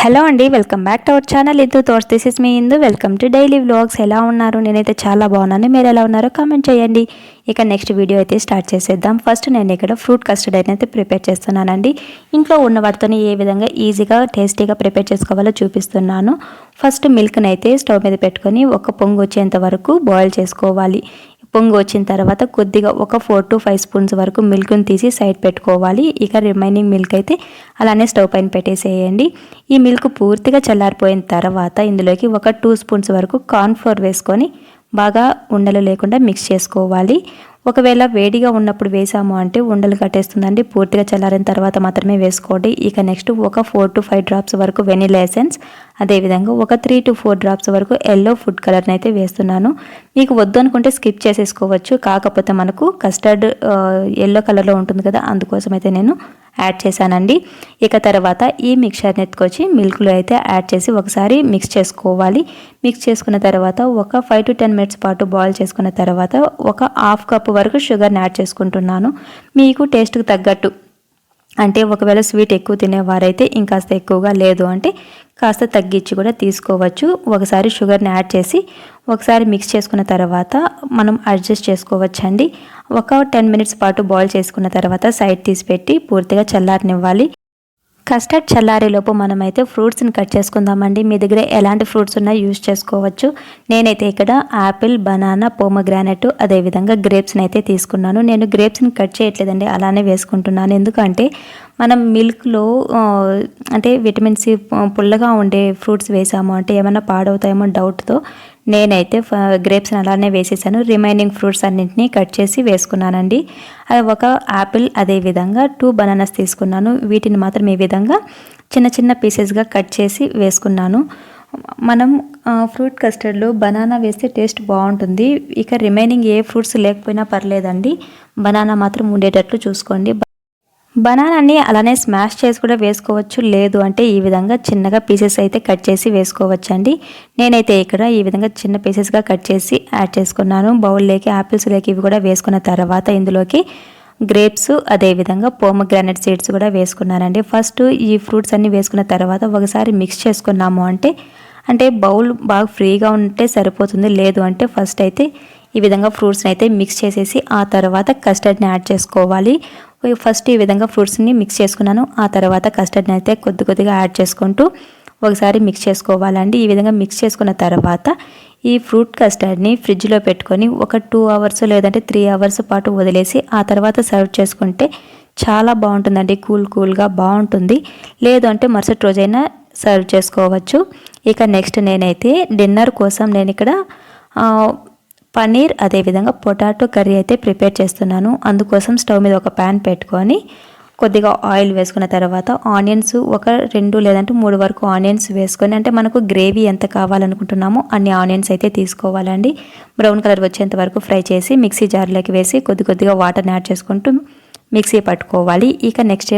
Hello అండి welcome back to our channel. Indu తోర్స్ this is me Indu. Welcome to daily vlogs. ఎలా ఉన్నారు? నేనైతే చాలా బాగున్నాను. మీరు ఎలా ఉన్నారో కామెంట్ చేయండి. ఇక నెక్స్ట్ వీడియో అయితే స్టార్ట్ చేసేద్దాం. ఫస్ట్ నేను ఇక్కడ ఫ్రూట్ కస్టర్డ్ అయితే ప్రిపేర్ చేస్తున్నానండి. ఇంట్లో ఉన్న వాటితో ఏ విధంగా ఈజీగా టేస్టీగా ప్రిపేర్ చేసుకోవాలో చూపిస్తున్నాను. ఫస్ట్ మిల్క్ని అయితే స్టవ్ మీద పెట్టుకొని ఒక పొంగు వచ్చేంత వరకు బాయిల్ చేసుకోవాలి. పొంగు వచ్చిన తర్వాత కొద్దిగా ఒక ఫోర్ టు ఫైవ్ స్పూన్స్ వరకు మిల్క్ని తీసి సైడ్ పెట్టుకోవాలి. ఇక రిమైనింగ్ మిల్క్ అయితే అలానే స్టవ్ పైన పెట్టేసేయండి. ఈ మిల్క్ పూర్తిగా చల్లారిపోయిన తర్వాత ఇందులోకి ఒక టూ స్పూన్స్ వరకు కార్న్ ఫ్లోర్ వేసుకొని బాగా ఉండలు లేకుండా మిక్స్ చేసుకోవాలి. ఒకవేళ వేడిగా ఉన్నప్పుడు వేసాము అంటే ఉండలు కట్టేస్తుందండి. పూర్తిగా చల్లారిన తర్వాత మాత్రమే వేసుకోండి. ఇక నెక్స్ట్ ఒక ఫోర్ టు ఫైవ్ డ్రాప్స్ వరకు వెనిలా ఎసెన్స్ అదేవిధంగా ఒక త్రీ టు ఫోర్ డ్రాప్స్ వరకు ఎల్లో ఫుడ్ కలర్ని అయితే వేస్తున్నాను. మీకు వద్దు అనుకుంటే స్కిప్ చేసేసుకోవచ్చు. కాకపోతే మనకు కస్టర్డ్ ఎల్లో కలర్లో ఉంటుంది కదా అందుకోసం అయితే నేను యాడ్ చేశానండి. ఇక తర్వాత ఈ మిక్చర్ని ఎత్తుకొచ్చి మిల్క్లో అయితే యాడ్ చేసి ఒకసారి మిక్స్ చేసుకోవాలి. మిక్స్ చేసుకున్న తర్వాత ఒక ఫైవ్ టు టెన్ మినిట్స్ పాటు బాయిల్ చేసుకున్న తర్వాత ఒక హాఫ్ కప్ వరకు షుగర్ని యాడ్ చేసుకుంటున్నాను. మీకు టేస్ట్కి తగ్గట్టు. అంటే ఒకవేళ స్వీట్ ఎక్కువ తినేవారైతే ఇంకాస్త ఎక్కువగా లేదు అంటే కాస్త తగ్గించి కూడా తీసుకోవచ్చు. ఒకసారి షుగర్ని యాడ్ చేసి ఒకసారి మిక్స్ చేసుకున్న తర్వాత మనం అడ్జస్ట్ చేసుకోవచ్చండి. ఒక టెన్ మినిట్స్ పాటు బాయిల్ చేసుకున్న తర్వాత సైడ్ తీసి పెట్టి పూర్తిగా చల్లారనివ్వాలి. కస్టర్డ్ చల్లారేలోపు మనమైతే ఫ్రూట్స్ని కట్ చేసుకుందామండి. మీ దగ్గర ఎలాంటి ఫ్రూట్స్ ఉన్నా యూజ్ చేసుకోవచ్చు. నేనైతే ఇక్కడ యాపిల్ బనానా పోమగ్రానెట్ అదేవిధంగా గ్రేప్స్ని అయితే తీసుకున్నాను. నేను గ్రేప్స్ని కట్ చేయట్లేదండి అలానే వేసుకుంటున్నాను. ఎందుకంటే మనం మిల్క్లో అంటే విటమిన్ సి పుల్లగా ఉండే ఫ్రూట్స్ వేసాము అంటే ఏమైనా పాడవుతాయేమో డౌట్తో నేనైతే గ్రేప్స్ని అలానే వేసేసాను. రిమైనింగ్ ఫ్రూట్స్ అన్నింటినీ కట్ చేసి వేసుకున్నానండి. అది ఒక యాపిల్ అదేవిధంగా టూ బనానాస్ తీసుకున్నాను. వీటిని మాత్రం ఈ విధంగా చిన్న చిన్న పీసెస్గా కట్ చేసి వేసుకున్నాను. మనం ఫ్రూట్ కస్టర్డ్లో బనానా వేస్తే టేస్ట్ బాగుంటుంది. ఇక రిమైనింగ్ ఏ ఫ్రూట్స్ లేకపోయినా పర్లేదండి. బనానా మాత్రం ఉండేటట్లు చూసుకోండి. బనానాని అలానే స్మాష్ చేసి కూడా వేసుకోవచ్చు. లేదు అంటే ఈ విధంగా చిన్నగా పీసెస్ అయితే కట్ చేసి వేసుకోవచ్చు అండి నేనైతే ఇక్కడ ఈ విధంగా చిన్న పీసెస్గా కట్ చేసి యాడ్ చేసుకున్నాను. బౌల్లోకి ఆపిల్స్ లేకి ఇవి కూడా వేసుకున్న తర్వాత ఇందులోకి గ్రేప్స్ అదేవిధంగా పోమగ్రానైట్ సీడ్స్ కూడా వేసుకున్నానండి. ఫస్ట్ ఈ ఫ్రూట్స్ అన్నీ వేసుకున్న తర్వాత ఒకసారి మిక్స్ చేసుకున్నాము అంటే అంటే బౌల్ బాగా ఫ్రీగా ఉంటే సరిపోతుంది. లేదు అంటే ఫస్ట్ అయితే ఈ విధంగా ఫ్రూట్స్ని అయితే మిక్స్ చేసేసి ఆ తర్వాత కస్టర్డ్ని యాడ్ చేసుకోవాలి. ఫస్ట్ ఈ విధంగా ఫ్రూట్స్ని మిక్స్ చేసుకున్నాను. ఆ తర్వాత కస్టర్డ్ని అయితే కొద్ది కొద్దిగా యాడ్ చేసుకుంటూ ఒకసారి మిక్స్ చేసుకోవాలండి. ఈ విధంగా మిక్స్ చేసుకున్న తర్వాత ఈ ఫ్రూట్ కస్టర్డ్ని ఫ్రిడ్జ్లో పెట్టుకొని ఒక టూ అవర్స్ లేదంటే త్రీ అవర్స్ పాటు వదిలేసి ఆ తర్వాత సర్వ్ చేసుకుంటే చాలా బాగుంటుందండి. కూల్ కూల్గా బాగుంటుంది. లేదు అంటే మరుసటి రోజైనా సర్వ్ చేసుకోవచ్చు. ఇక నెక్స్ట్ నేనైతే డిన్నర్ కోసం నేను ఇక్కడ పన్నీర్ అదేవిధంగా పొటాటో కర్రీ అయితే ప్రిపేర్ చేస్తున్నాను. అందుకోసం స్టవ్ మీద ఒక ప్యాన్ పెట్టుకొని కొద్దిగా ఆయిల్ వేసుకున్న తర్వాత ఆనియన్స్ ఒక రెండు లేదంటే మూడు వరకు ఆనియన్స్ వేసుకొని అంటే మనకు గ్రేవీ ఎంత కావాలనుకుంటున్నామో అన్ని ఆనియన్స్ అయితే తీసుకోవాలండి. బ్రౌన్ కలర్ వచ్చేంత వరకు ఫ్రై చేసి మిక్సీ జార్లోకి వేసి కొద్ది కొద్దిగా వాటర్ని యాడ్ చేసుకుంటూ మిక్సీ పట్టుకోవాలి. ఇక నెక్స్ట్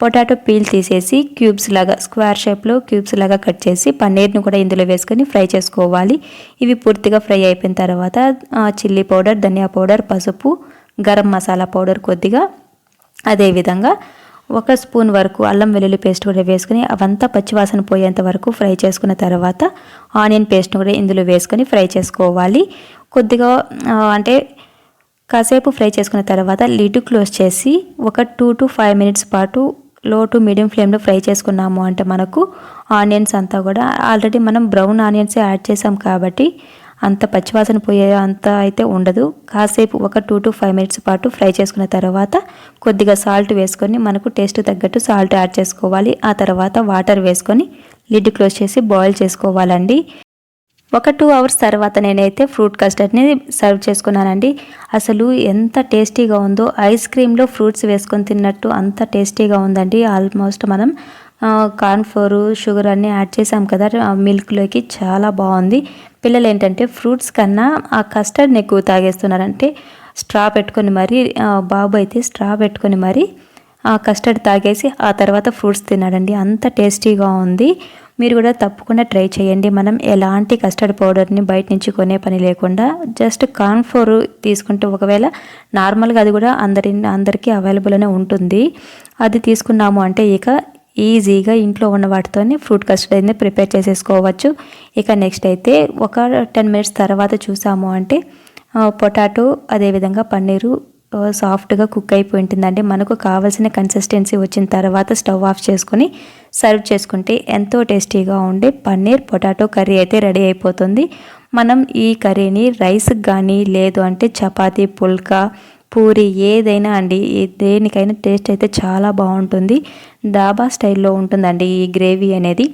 పొటాటో పీల్ తీసేసి క్యూబ్స్ లాగా స్క్వేర్ షేప్లో క్యూబ్స్ లాగా కట్ చేసి పన్నీర్ని కూడా ఇందులో వేసుకొని ఫ్రై చేసుకోవాలి. ఇవి పూర్తిగా ఫ్రై అయిపోయిన తర్వాత చిల్లీ పౌడర్ ధనియా పౌడర్ పసుపు గరం మసాలా పౌడర్ కొద్దిగా అదేవిధంగా ఒక స్పూన్ వరకు అల్లం వెల్లుల్లి పేస్ట్ కూడా వేసుకుని అవంతా పచ్చివాసన పోయేంత వరకు ఫ్రై చేసుకున్న తర్వాత ఆనియన్ పేస్ట్ని కూడా ఇందులో వేసుకొని ఫ్రై చేసుకోవాలి. కొద్దిగా అంటే కాసేపు ఫ్రై చేసుకున్న తర్వాత లిడ్ క్లోజ్ చేసి ఒక టూ టు ఫైవ్ మినిట్స్ పాటు లో టు మీడియం ఫ్లేమ్లో ఫ్రై చేసుకున్నాము అంటే మనకు ఆనియన్స్ అంతా కూడా ఆల్రెడీ మనం బ్రౌన్ ఆనియన్స్ యాడ్ చేసాం కాబట్టి అంత పచ్చివాసన పోయే అంత అయితే ఉండదు. కాసేపు ఒక టూ టు ఫైవ్ మినిట్స్ పాటు ఫ్రై చేసుకున్న తర్వాత కొద్దిగా సాల్ట్ వేసుకొని మనకు టేస్ట్ తగ్గట్టు సాల్ట్ యాడ్ చేసుకోవాలి. ఆ తర్వాత వాటర్ వేసుకొని లిడ్ క్లోజ్ చేసి బాయిల్ చేసుకోవాలండి. ఒక టూ అవర్స్ తర్వాత నేనైతే ఫ్రూట్ కస్టర్డ్ని సర్వ్ చేసుకున్నానండి. అసలు ఎంత టేస్టీగా ఉందో ఐస్ క్రీమ్లో ఫ్రూట్స్ వేసుకొని తిన్నట్టు అంత టేస్టీగా ఉందండి. ఆల్మోస్ట్ మనం కార్న్ఫ్లోర్ షుగర్ అన్నీ యాడ్ చేసాం కదా మిల్క్లోకి చాలా బాగుంది. పిల్లలు ఏంటంటే ఫ్రూట్స్ కన్నా ఆ కస్టర్డ్ని ఎక్కువ తాగేస్తున్నారంటే స్ట్రా పెట్టుకొని మరీ బాబు అయితే స్ట్రా పెట్టుకొని మరీ ఆ కస్టర్డ్ తాగేసి ఆ తర్వాత ఫ్రూట్స్ తిన్నాడండి. అంత టేస్టీగా ఉంది. మీరు కూడా తప్పకుండా ట్రై చేయండి. మనం ఎలాంటి కస్టర్డ్ పౌడర్ని బయట నుంచి కొనే పని లేకుండా జస్ట్ కార్న్ఫ్లోర్ తీసుకుంటే ఒకవేళ నార్మల్గా అది కూడా అందరి అందరికీ అవైలబుల్ అనే ఉంటుంది. అది తీసుకున్నాము అంటే ఇక ఈజీగా ఇంట్లో ఉన్న వాటితోనే ఫ్రూట్ కస్టర్డ్ అయితే ప్రిపేర్ చేసేసుకోవచ్చు. ఇక నెక్స్ట్ అయితే ఒక టెన్ మినిట్స్ తర్వాత చూసాము అంటే పొటాటో అదేవిధంగా పన్నీరు సాఫ్ట్గా కుక్ అయిపోయి ఉంటుందండి మనకు కావాల్సిన కన్సిస్టెన్సీ వచ్చిన తర్వాత స్టవ్ ఆఫ్ చేసుకొని సర్వ్ చేసుకుంటే ఎంతో టేస్టీగా ఉండే పన్నీర్ పొటాటో కర్రీ అయితే రెడీ అయిపోతుంది. మనం ఈ కర్రీని రైస్కి కానీ లేదు అంటే చపాతీ పుల్కా పూరి ఏదైనా అండి దేనికైనా టేస్ట్ అయితే చాలా బాగుంటుంది. దాబా స్టైల్లో ఉంటుందండి ఈ గ్రేవీ అనేది.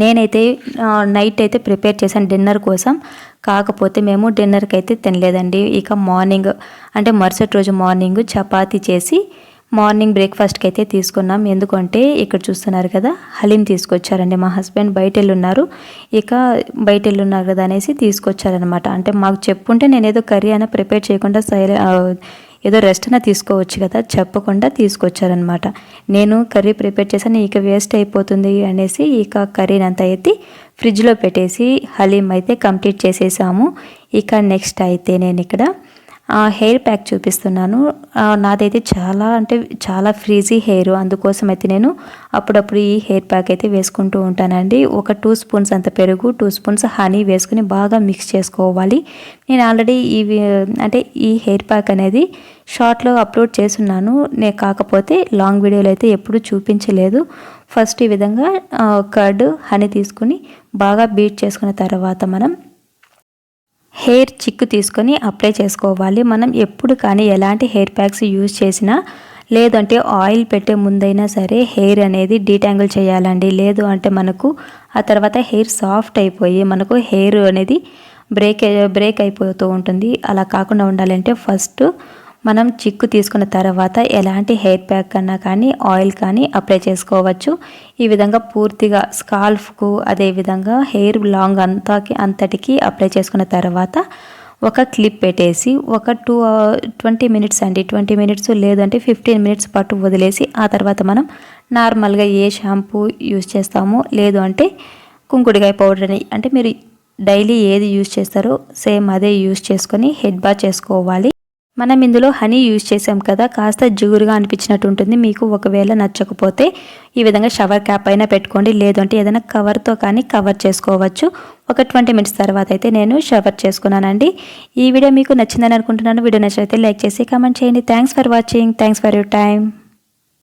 నేనైతే నైట్ అయితే ప్రిపేర్ చేశాను డిన్నర్ కోసం. కాకపోతే మేము డిన్నర్కి అయితే తినలేదండి. ఇక మార్నింగ్ అంటే మరుసటి రోజు మార్నింగ్ చపాతీ చేసి మార్నింగ్ బ్రేక్ఫాస్ట్కి అయితే తీసుకున్నాం. ఎందుకంటే ఇక్కడ చూస్తున్నారు కదా హలీం తీసుకొచ్చారండి. మా హస్బెండ్ బయట వెళ్ళున్నారు ఇక బయట వెళ్ళున్నారు కదా అనేసి తీసుకొచ్చారనమాట అంటే మాకు చెప్పుంటే నేను ఏదో కర్రీ అయినా ప్రిపేర్ చేయకుండా సైలె ఏదో రెస్ట్ అయినా తీసుకోవచ్చు కదా చెప్పకుండా తీసుకొచ్చారనమాట నేను కర్రీ ప్రిపేర్ చేశాను ఇక వేస్ట్ అయిపోతుంది అనేసి ఇక కర్రీని అంతా ఎత్తి ఫ్రిడ్జ్లో పెట్టేసి హలీం అయితే కంప్లీట్ చేసేసాము. ఇక నెక్స్ట్ అయితే నేను ఇక్కడ హెయిర్ ప్యాక్ చూపిస్తున్నాను. నాదైతే చాలా అంటే చాలా ఫ్రీజీ హెయిర్. అందుకోసం అయితే నేను అప్పుడప్పుడు ఈ హెయిర్ ప్యాక్ అయితే వేసుకుంటూ ఉంటానండి. ఒక టూ స్పూన్స్ అంత పెరుగు టూ స్పూన్స్ హనీ వేసుకుని బాగా మిక్స్ చేసుకోవాలి. నేను ఆల్రెడీ ఈ అంటే ఈ హెయిర్ ప్యాక్ అనేది షార్ట్లో అప్లోడ్ చేస్తున్నాను. నేను కాకపోతే లాంగ్ వీడియోలో అయితే ఎప్పుడు చూపించలేదు. ఫస్ట్ ఈ విధంగా కర్డ్ హనీ తీసుకుని బాగా బీట్ చేసుకున్న తర్వాత మనం హెయిర్ చిక్కు తీసుకొని అప్లై చేసుకోవాలి. మనం ఎప్పుడు కానీ ఎలాంటి హెయిర్ ప్యాక్స్ యూజ్ చేసినా లేదంటే ఆయిల్ పెట్టే ముందైనా సరే హెయిర్ అనేది డీటాంగిల్ చేయాలండి. లేదు అంటే మనకు ఆ తర్వాత హెయిర్ సాఫ్ట్ అయిపోయి మనకు హెయిర్ అనేది బ్రేక్ బ్రేక్ అయిపోతూ ఉంటుంది. అలా కాకుండా ఉండాలంటే ఫస్ట్ మనం చిక్కు తీసుకున్న తర్వాత ఎలాంటి హెయిర్ ప్యాక్ కన్నా కానీ ఆయిల్ కానీ అప్లై చేసుకోవచ్చు. ఈ విధంగా పూర్తిగా స్కాల్ఫ్కు అదేవిధంగా హెయిర్ లాంగ్ అంతాకి అంతటికి అప్లై చేసుకున్న తర్వాత ఒక క్లిప్ పెట్టేసి ఒక టూ ట్వంటీ మినిట్స్ అండి. ట్వంటీ మినిట్స్ లేదంటే ఫిఫ్టీన్ మినిట్స్ పాటు వదిలేసి ఆ తర్వాత మనం నార్మల్గా ఏ షాంపూ యూజ్ చేస్తామో లేదు అంటే కుంకుడికాయ పౌడర్ అని అంటే మీరు డైలీ ఏది యూజ్ చేస్తారో సేమ్ అదే యూజ్ చేసుకొని హెడ్ బాత్ చేసుకోవాలి. మనం ఇందులో హనీ యూజ్ చేసాం కదా కాస్త జిగురుగా అనిపించినట్టు ఉంటుంది మీకు ఒకవేళ నచ్చకపోతే ఈ విధంగా షవర్ క్యాప్ అయినా పెట్టుకోండి. లేదంటే ఏదైనా కవర్తో కానీ కవర్ చేసుకోవచ్చు. ఒక ట్వంటీ మినిట్స్ తర్వాత అయితే నేను షవర్ చేసుకున్నానండి. ఈ వీడియో మీకు నచ్చిందని అనుకుంటున్నాను. వీడియో నచ్చితే లైక్ చేసి కామెంట్ చేయండి. Thanks for watching thanks for your time